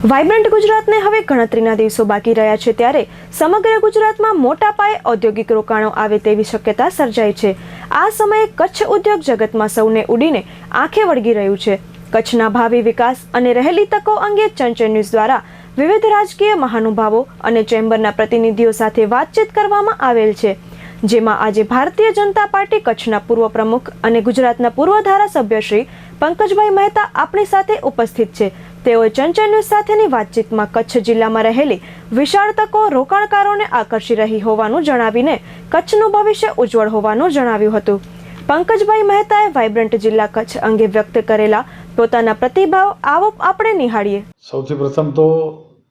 Vibrant ગુજરાતને હવે ગણતરીના દિવસો બાકી રહ્યા છે ત્યારે સમગ્ર ગુજરાતમાં મોટા પાયે ઔદ્યોગિક રોકાણો આવે તેવી શક્યતા સર્જાઈ છે. આ સમયે કચ્છ ઉદ્યોગ જગતમાં સૌને ઉડીને આંખે વળગી રહ્યું છે. કચ્છના ભાવિ વિકાસ અને રહેલી તકો અંગે ચંચળ ન્યૂઝ દ્વારા વિવિધ રાજકીય મહાનુભાવો અને ચેમ્બરના પ્રતિનિધિઓ સાથે વાતચીત કરવામાં આવેલ છે. જેમાં આજે ભારતીય જનતા પાર્ટી કચ્છના પૂર્વ પ્રમુખ અને ગુજરાતના પૂર્વ ધારાસભ્ય શ્રી પંકજભાઈ મહેતા આપણી સાથે ઉપસ્થિત છે. તેઓએ ચંચળ ન્યૂઝ સાથેની વાતચીતમાં કચ્છ જિલ્લામાં રહેલી વિશાળ તકો રોકાણકારોને આકર્ષી રહી હોવાનું જણાવીને કચ્છનું ભવિષ્ય ઉજ્જવળ હોવાનું જણાવ્યું હતું. પંકજભાઈ મહેતાએ વાઇબ્રન્ટ જિલ્લા કચ્છ અંગે વ્યક્ત કરેલા પોતાના પ્રતિભાવ આવો આપણે નિહાળીએ. સૌથી પ્રથમ તો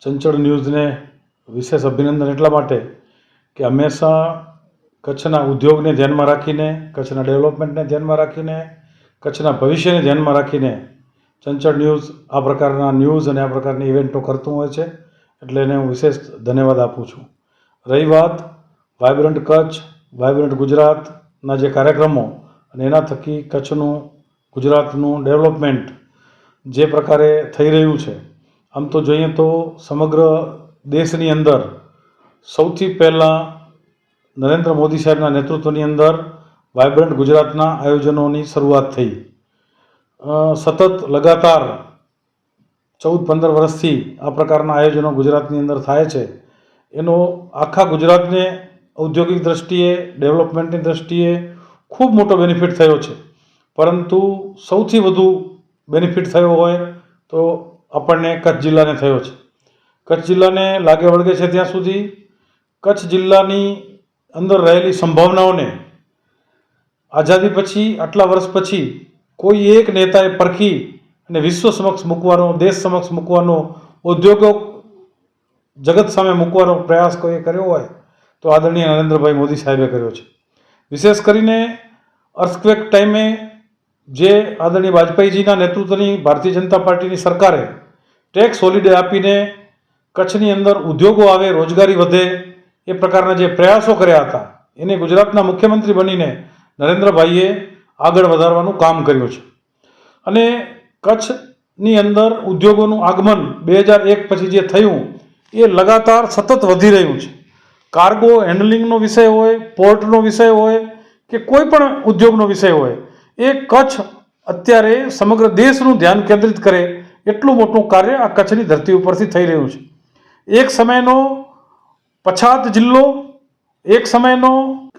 ચંચળ ન્યૂઝને વિશેષ અભિનંદન એટલા માટે કે હંમેશા કચ્છના ઉદ્યોગને ધ્યાનમાં રાખીને, કચ્છના ડેવલપમેન્ટને ધ્યાનમાં રાખીને, કચ્છના ભવિષ્યને ધ્યાનમાં રાખીને ચંચળ ન્યૂઝ આ પ્રકારના ન્યૂઝ અને આ પ્રકારની ઇવેન્ટો કરતું હોય છે, એટલે એને હું વિશેષ ધન્યવાદ આપું છું. રહી વાત, વાયબ્રન્ટ કચ્છ, વાયબ્રન્ટ ગુજરાતના જે કાર્યક્રમો અને એના થકી કચ્છનું, ગુજરાતનું ડેવલપમેન્ટ જે પ્રકારે થઈ રહ્યું છે, આમ તો જોઈએ તો સમગ્ર દેશની અંદર સૌથી પહેલાં નરેન્દ્ર મોદી સાહેબના નેતૃત્વની અંદર વાયબ્રન્ટ ગુજરાતના આયોજનોની શરૂઆત થઈ. સતત લગાતાર ચૌદ પંદર વર્ષથી આ પ્રકારના આયોજનો ગુજરાતની અંદર થાય છે. એનો આખા ગુજરાતને ઔદ્યોગિક દ્રષ્ટિએ, ડેવલપમેન્ટની દ્રષ્ટિએ ખૂબ મોટો બેનિફિટ થયો છે. પરંતુ સૌથી વધુ બેનિફિટ થયો હોય તો આપણને કચ્છ જિલ્લાને થયો છે. કચ્છ જિલ્લાને લાગે વળગે છે ત્યાં સુધી કચ્છ જિલ્લાની અંદર રહેલી સંભાવનાઓને આઝાદી પછી, આટલા વર્ષ પછી કોઈ એક નેતાએ પરખી અને વિશ્વ સમક્ષ મૂકવાનો, દેશ સમક્ષ મૂકવાનો, ઉદ્યોગો જગત સામે મૂકવાનો પ્રયાસ કોઈએ કર્યો હોય, તો આદરણીય નરેન્દ્રભાઈ મોદી સાહેબે કર્યો છે. વિશેષ કરીને અર્થક્વેક ટાઈમે જે આદરણીય વાજપેયીજીના નેતૃત્વની ભારતીય જનતા પાર્ટીની સરકારે ટેક્સ હોલિડે આપીને કચ્છની અંદર ઉદ્યોગો આવે, રોજગારી વધે, એ પ્રકારના જે પ્રયાસો કર્યા હતા, એને ગુજરાતના મુખ્યમંત્રી બનીને નરેન્દ્રભાઈએ આગળ વધારવાનું કામ કર્યું છે. અને કચ્છની અંદર ઉદ્યોગોનું આગમન બે હજાર એક પછી જે થયું, એ લગાતાર સતત વધી રહ્યું છે. કાર્ગો હેન્ડલિંગનો વિષય હોય, પોર્ટનો વિષય હોય કે કોઈ પણ ઉદ્યોગનો વિષય હોય, એ કચ્છ અત્યારે સમગ્ર દેશનું ધ્યાન કેન્દ્રિત કરે એટલું મોટું કાર્ય આ કચ્છની ધરતી ઉપરથી થઈ રહ્યું છે. એક સમયનો પછાત જિલ્લો, એક સમયનો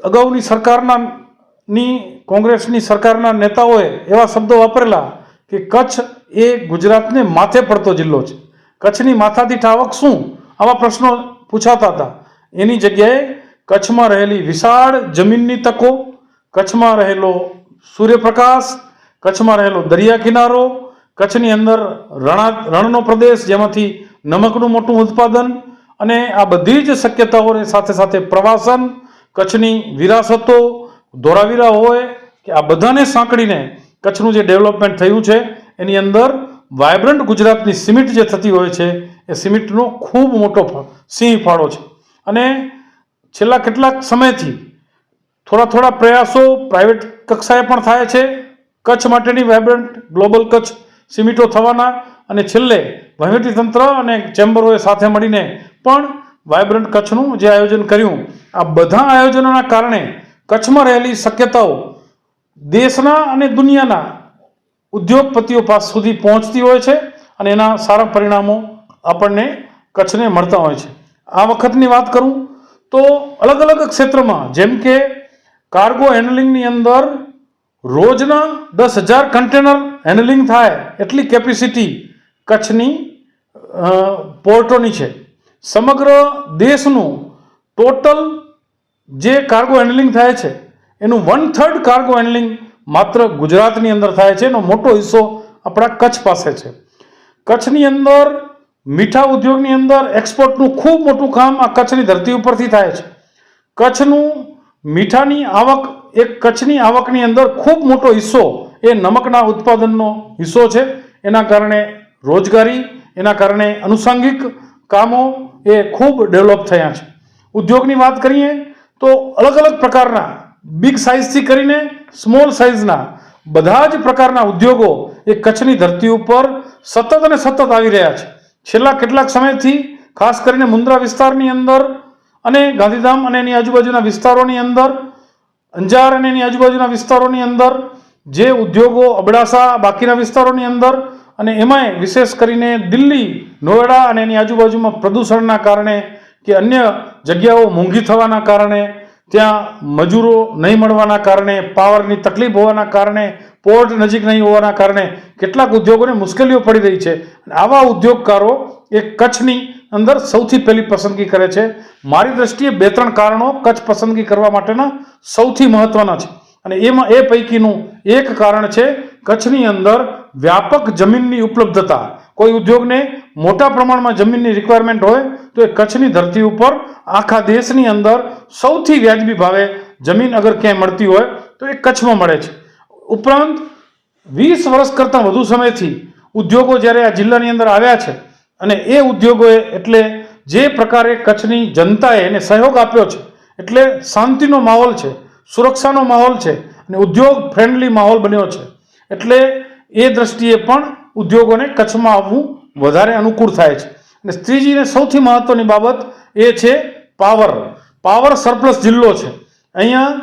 અગાઉની સરકારના ની કોંગ્રેસની સરકારના નેતાઓએ એવા શબ્દો વાપરેલા કે કચ્છ એ ગુજરાતને માથે પડતો જિલ્લો છે. કચ્છની માથાદીઠ આવક શું? આવા પ્રશ્નો પૂછાતા હતા. એની જગ્યાએ કચ્છમાં રહેલી વિશાળ જમીનની તકો, કચ્છમાં રહેલો સૂર્યપ્રકાશ, કચ્છમાં રહેલો દરિયા કિનારો, કચ્છની અંદર રણા, રણનો પ્રદેશ જેમાંથી નમકનું મોટું ઉત્પાદન અને આ બધી જ શક્યતાઓને સાથે સાથે પ્રવાસન, કચ્છની વિરાસતો ધોરાવીરા હોય કે આ બધાને સાંકળીને કચ્છનું જે ડેવલપમેન્ટ થયું છે, એની અંદર વાયબ્રન્ટ ગુજરાતની સિમેન્ટ જે થતી હોય છે, એ સિમેન્ટનો ખૂબ મોટો સિંહ ફાળો છે. અને છેલ્લા કેટલાક સમયથી થોડા થોડા પ્રયાસો પ્રાઇવેટ કક્ષાએ પણ થાય છે. કચ્છ માટેની વાયબ્રન્ટ, ગ્લોબલ કચ્છ સિમિટો થવાના અને છેલ્લે વહીવટીતંત્ર અને ચેમ્બરોએ સાથે મળીને પણ વાયબ્રન્ટ કચ્છનું જે આયોજન કર્યું, આ બધા આયોજનોના કારણે કચ્છમાં રહેલી શક્યતાઓ દેશના અને દુનિયાના ઉદ્યોગપતિઓ પાસ સુધી પહોંચતી હોય છે અને એના સારા પરિણામો આપણને કચ્છને મળતા હોય છે. આ વખતની વાત કરું તો અલગ અલગ ક્ષેત્રમાં જેમ કે કાર્ગો હેન્ડલિંગની અંદર રોજના દસ હજાર કન્ટેનર હેન્ડલિંગ થાય એટલી કેપેસિટી કચ્છની પોર્ટોની છે. સમગ્ર દેશનું ટોટલ જે કાર્ગો હેન્ડલિંગ થાય છે, એનું વન થર્ડ કાર્ગો હેન્ડલિંગ માત્ર ગુજરાતની અંદર થાય છે. એનો મોટો હિસ્સો આપણા કચ્છ પાસે છે. કચ્છની અંદર, મીઠા ઉદ્યોગની અંદર એક્સપોર્ટનું ખૂબ મોટું કામ આ કચ્છની ધરતી ઉપરથી થાય છે. કચ્છનું મીઠાની આવક, એક કચ્છની આવકની અંદર ખૂબ મોટો હિસ્સો એ નમકના ઉત્પાદનનો હિસ્સો છે. એના કારણે રોજગારી, એના કારણે અનુસાંગિક કામો એ ખૂબ ડેવલપ થયા છે. ઉદ્યોગની વાત કરીએ તો અલગ અલગ પ્રકારના બિગ સાઇઝથી કરીને સ્મોલ સાઇઝના બધા જ પ્રકારના ઉદ્યોગો એ કચ્છની ધરતી ઉપર સતત અને સતત આવી રહ્યા છે. છેલ્લા કેટલાક સમયથી, ખાસ કરીને મુન્દ્રા વિસ્તારની અંદર અને ગાંધીધામ અને એની આજુબાજુના વિસ્તારોની અંદર, અંજાર અને એની આજુબાજુના વિસ્તારોની અંદર, જે ઉદ્યોગો અબડાસા, બાકીના વિસ્તારોની અંદર અને એમાંય વિશેષ કરીને દિલ્હી, નોએડા અને એની આજુબાજુમાં પ્રદૂષણના કારણે કે અન્ય જગ્યાઓ મોંઘી થવાના કારણે, ત્યાં મજૂરો નહીં મળવાના કારણે, પાવરની તકલીફ હોવાના કારણે, પોર્ટ નજીક નહીં હોવાના કારણે કેટલાક ઉદ્યોગોને મુશ્કેલીઓ પડી રહી છે. આવા ઉદ્યોગકારો એ કચ્છની અંદર સૌથી પહેલી પસંદગી કરે છે. મારી દ્રષ્ટિએ બે ત્રણ કારણો કચ્છ પસંદગી કરવા માટેના સૌથી મહત્વના છે. અને એમાં એ પૈકીનું એક કારણ છે કચ્છની અંદર વ્યાપક જમીનની ઉપલબ્ધતા. કોઈ ઉદ્યોગને મોટા પ્રમાણમાં જમીનની રિક્વાયરમેન્ટ હોય, તો એ કચ્છની ધરતી ઉપર આખા દેશની અંદર સૌથી વ્યાજબી ભાવે જમીન અગર ક્યાંય મળતી હોય, તો એ કચ્છમાં મળે છે. ઉપરાંત, વીસ વર્ષ કરતાં વધુ સમયથી ઉદ્યોગો જ્યારે આ જિલ્લાની અંદર આવ્યા છે, અને એ ઉદ્યોગોએ એટલે જે પ્રકારે કચ્છની જનતાએ એને સહયોગ આપ્યો છે, એટલે શાંતિનો માહોલ છે, સુરક્ષાનો માહોલ છે, અને ઉદ્યોગ ફ્રેન્ડલી માહોલ બન્યો છે, એટલે એ દ્રષ્ટિએ પણ ઉદ્યોગોને કચ્છમાં આવવું વધારે અનુકૂળ થાય છે. અને ત્રીજીને સૌથી મહત્વની બાબત એ છે પાવર. પાવર સરપ્લસ જિલ્લો છે. અહીંયા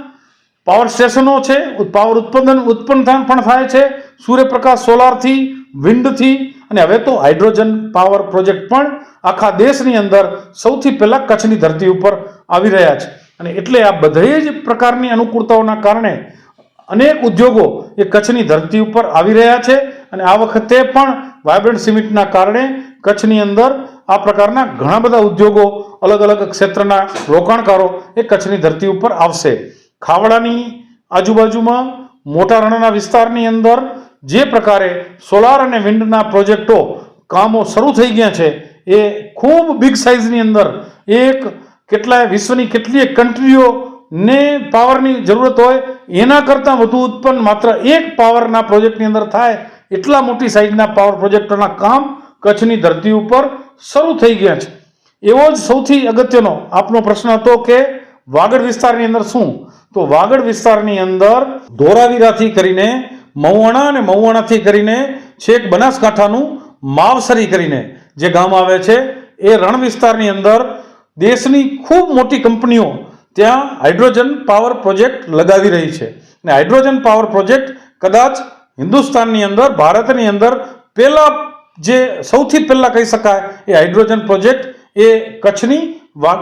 પાવર સ્ટેશનો છે, પાવર ઉત્પાદન ઉત્પન્ન પણ થાય છે. સૂર્યપ્રકાશ સોલારથી, વિન્ડથી અને હવે તો હાઇડ્રોજન પાવર પ્રોજેક્ટ પણ આખા દેશની અંદર સૌથી પહેલાં કચ્છની ધરતી ઉપર આવી રહ્યા છે. અને એટલે આ બધે જ પ્રકારની અનુકૂળતાઓના કારણે અનેક ઉદ્યોગો એ કચ્છની ધરતી ઉપર આવી રહ્યા છે. અને આ વખતે પણ વાયબ્રન્ટ સિમેન્ટના કારણે કચ્છની અંદર આ પ્રકારના ઘણા બધા ઉદ્યોગો અલગ અલગ ક્ષેત્રના રોકાણકારો એ કચ્છની ધરતી ઉપર આવશે. ખાવડાની આજુબાજુમાં મોટા રણના વિસ્તારની અંદર જે પ્રકારે સોલાર અને વિન્ડના પ્રોજેક્ટો કામો શરૂ થઈ ગયા છે, એ ખૂબ બિગ સાઇઝની અંદર એક કેટલાય વિશ્વની કેટલીય કન્ટ્રીઓને પાવરની જરૂરત હોય, એના કરતાં વધુ ઉત્પન્ન માત્ર એક પાવરના પ્રોજેક્ટની અંદર થાય એટલા મોટી સાઇઝના પાવર પ્રોજેક્ટોના કામ કચ્છની ધરતી ઉપર શરૂ થઈ ગયા છે. એવો જ સૌથી અગત્યનો આપનો પ્રશ્ન હતો કે વાગડ વિસ્તારની અંદર શું? તો વાગડ વિસ્તારની અંદર ધોરાવીરાથી કરીને મહુવાણા અને મહુવાણાથી કરીને છેક બનાસકાંઠાનું માવસરી કરીને જે ગામ આવે છે, એ રણ વિસ્તારની અંદર દેશની ખૂબ મોટી કંપનીઓ ત્યાં હાઇડ્રોજન પાવર પ્રોજેક્ટ લગાવી રહી છે. અને હાઇડ્રોજન પાવર પ્રોજેક્ટ કદાચ હિન્દુસ્તાનની અંદર, ભારતની અંદર પહેલા જે સૌથી પહેલા કહી શકાય એ હાઇડ્રોજન પ્રોજેક્ટ એ કચ્છની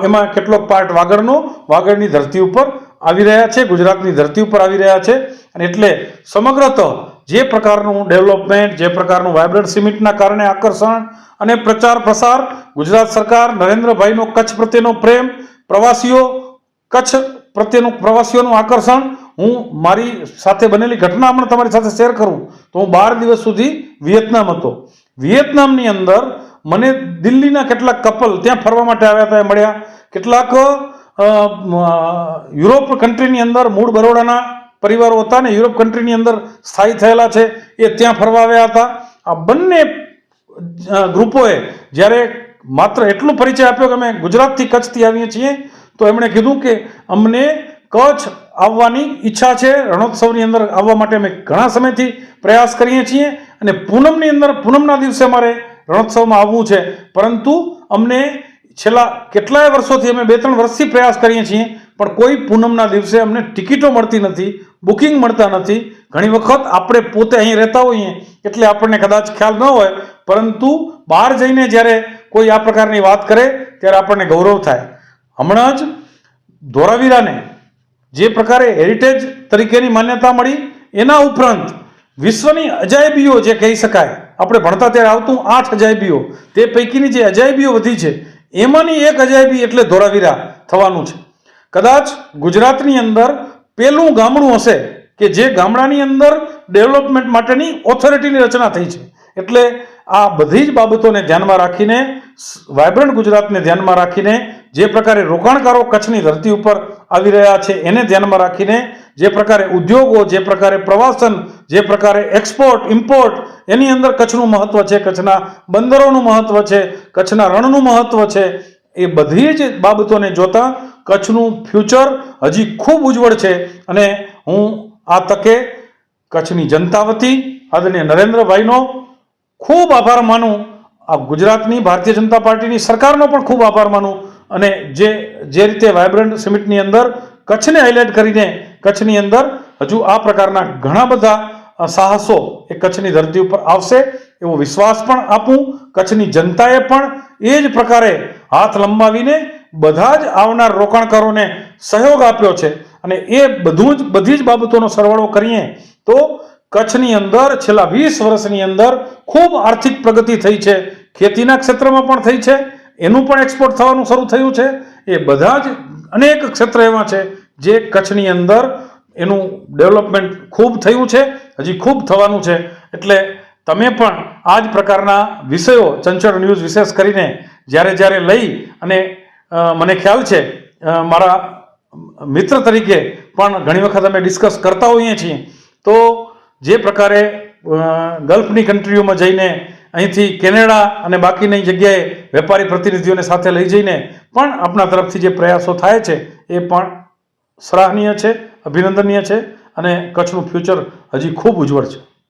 એમાં કેટલોક પાર્ટ વાગડનો વાગડની ધરતી ઉપર આવી રહ્યા છે, ગુજરાતની ધરતી ઉપર આવી રહ્યા છે અને એટલે સમગ્રત જે પ્રકારનું ડેવલપમેન્ટ, જે પ્રકારનું વાઇબ્રન્ટ સિમિટના કારણે આકર્ષણ અને પ્રચાર પ્રસાર, ગુજરાત સરકાર, નરેન્દ્રભાઈનો કચ્છ પ્રત્યેનો પ્રેમ, પ્રવાસીઓ, કચ્છ પ્રત્યેનું, પ્રવાસીઓનું આકર્ષણ હું મારી સાથે બનેલી ઘટના પણ તમારી સાથે શેર કરું તો હું બાર દિવસ સુધી વિયેતનામ હતો. વિયેતનામની અંદર મને દિલ્હીના કેટલાક કપલ ત્યાં ફરવા માટે આવ્યા હતા, એ મળ્યા. કેટલાક યુરોપ કન્ટ્રીની અંદર મૂળ બરોડાના પરિવારો હતા ને યુરોપ કન્ટ્રીની અંદર સ્થાયી થયેલા છે, એ ત્યાં ફરવા આવ્યા હતા. આ બંને ગ્રુપોએ જ્યારે માત્ર એટલો પરિચય આપ્યો કે અમે ગુજરાતથી કચ્છથી આવીએ છીએ, તો એમણે કીધું કે અમને કચ્છ આવવાની ઈચ્છા છે. રણોત્સવની અંદર આવવા માટે અમે ઘણા સમયથી પ્રયાસ કરીએ છીએ અને પૂનમની અંદર પૂનમના દિવસે અમારે રણોત્સવમાં આવવું છે. પરંતુ અમને છેલ્લા કેટલાય વર્ષોથી અમે બે ત્રણ વર્ષથી પ્રયાસ કરીએ છીએ, પણ કોઈ પૂનમના દિવસે અમને ટિકિટો મળતી નથી, બુકિંગ મળતા નથી. ઘણી વખત આપણે પોતે અહીં રહેતા હોઈએ એટલે આપણને કદાચ ખ્યાલ ન હોય, પરંતુ બહાર જઈને જ્યારે કોઈ આ પ્રકારની વાત કરે, ત્યારે આપણને ગૌરવ થાય. હમણાં જ ધોરાવીરાને જે પ્રકારે હેરિટેજ તરીકેની માન્યતા મળી, એના ઉપરાંત વિશ્વની અજાયબીઓ જે કહી શકાય, આપણે ભણતા ત્યારે આવતું આઠ અજાયબીઓ, તે પૈકીની જે અજાયબીઓ વધી છે, એમાંની એક અજાયબી એટલે ધોરાવીરા થવાનું છે. કદાચ ગુજરાતની અંદર પેલું ગામડું હશે કે જે ગામડાની અંદર ડેવલપમેન્ટ માટેની ઓથોરિટીની રચના થઈ છે. એટલે આ બધી જ બાબતોને ધ્યાનમાં રાખીને વાયબ્રન્ટ ગુજરાતને ધ્યાનમાં રાખીને જે પ્રકારે રોકાણકારો કચ્છની ધરતી ઉપર આવી રહ્યા છે, એને ધ્યાનમાં રાખીને જે પ્રકારે ઉદ્યોગો, જે પ્રકારે પ્રવાસન, જે પ્રકારે એક્સપોર્ટ ઇમ્પોર્ટ એની અંદર કચ્છનું મહત્વ છે, કચ્છના બંદરોનું મહત્વ છે, કચ્છના રણનું મહત્વ છે, એ બધી જ બાબતોને જોતા કચ્છનું ફ્યુચર હજી ખૂબ ઉજ્જવળ છે. અને હું આ તકે કચ્છની જનતા વતી આદરણીય નરેન્દ્રભાઈનો ખૂબ આભાર માનું, આ ગુજરાતની ભારતીય જનતા પાર્ટીની સરકારનો પણ ખૂબ આભાર માનું અને જે જે રીતે વાયબ્રન્ટ સમિટની અંદર કચ્છને હાઇલાઇટ કરીને કચ્છની અંદર હજુ આ પ્રકારના ઘણા બધા સાહસો એ કચ્છની ધરતી ઉપર આવશે. એવો વિશ્વાસ પણ આપું. કચ્છની જનતાએ પણ એ જ પ્રકારે હાથ લંબાવીને બધા જ આવનાર રોકાણકારોને સહયોગ આપ્યો છે. અને એ બધું જ, બધી જ બાબતોનો સરવાળો કરીએ તો કચ્છની અંદર છેલ્લા વીસ વર્ષની અંદર ખૂબ આર્થિક પ્રગતિ થઈ છે. ખેતીના ક્ષેત્રમાં પણ થઈ છે. એનું પણ એક્સપોર્ટ થવાનું શરૂ થયું છે. એ બધા જ અનેક ક્ષેત્ર એવા છે જે કચ્છની અંદર એનું ડેવલપમેન્ટ ખૂબ થયું છે, હજી ખૂબ થવાનું છે. એટલે તમે પણ આ જ પ્રકારના વિષયો ચંચળ ન્યૂઝ વિશેષ કરીને જ્યારે જ્યારે લઈ અને મને ખ્યાલ છે મારા મિત્ર તરીકે પણ ઘણી વખત અમે ડિસ્કસ કરતા હોઈએ છીએ. તો જે પ્રકારે ગલ્ફની કન્ટ્રીઓમાં જઈને અહીંથી કેનેડા અને બાકીની જગ્યાએ વેપારી પ્રતિનિધિઓને સાથે લઈ જઈને પણ આપણા તરફથી જે પ્રયાસો થાય છે એ પણ સરાહનીય છે, અભિનંદનીય છે અને કચ્છનું ફ્યુચર હજી ખૂબ ઉજ્જવળ છે.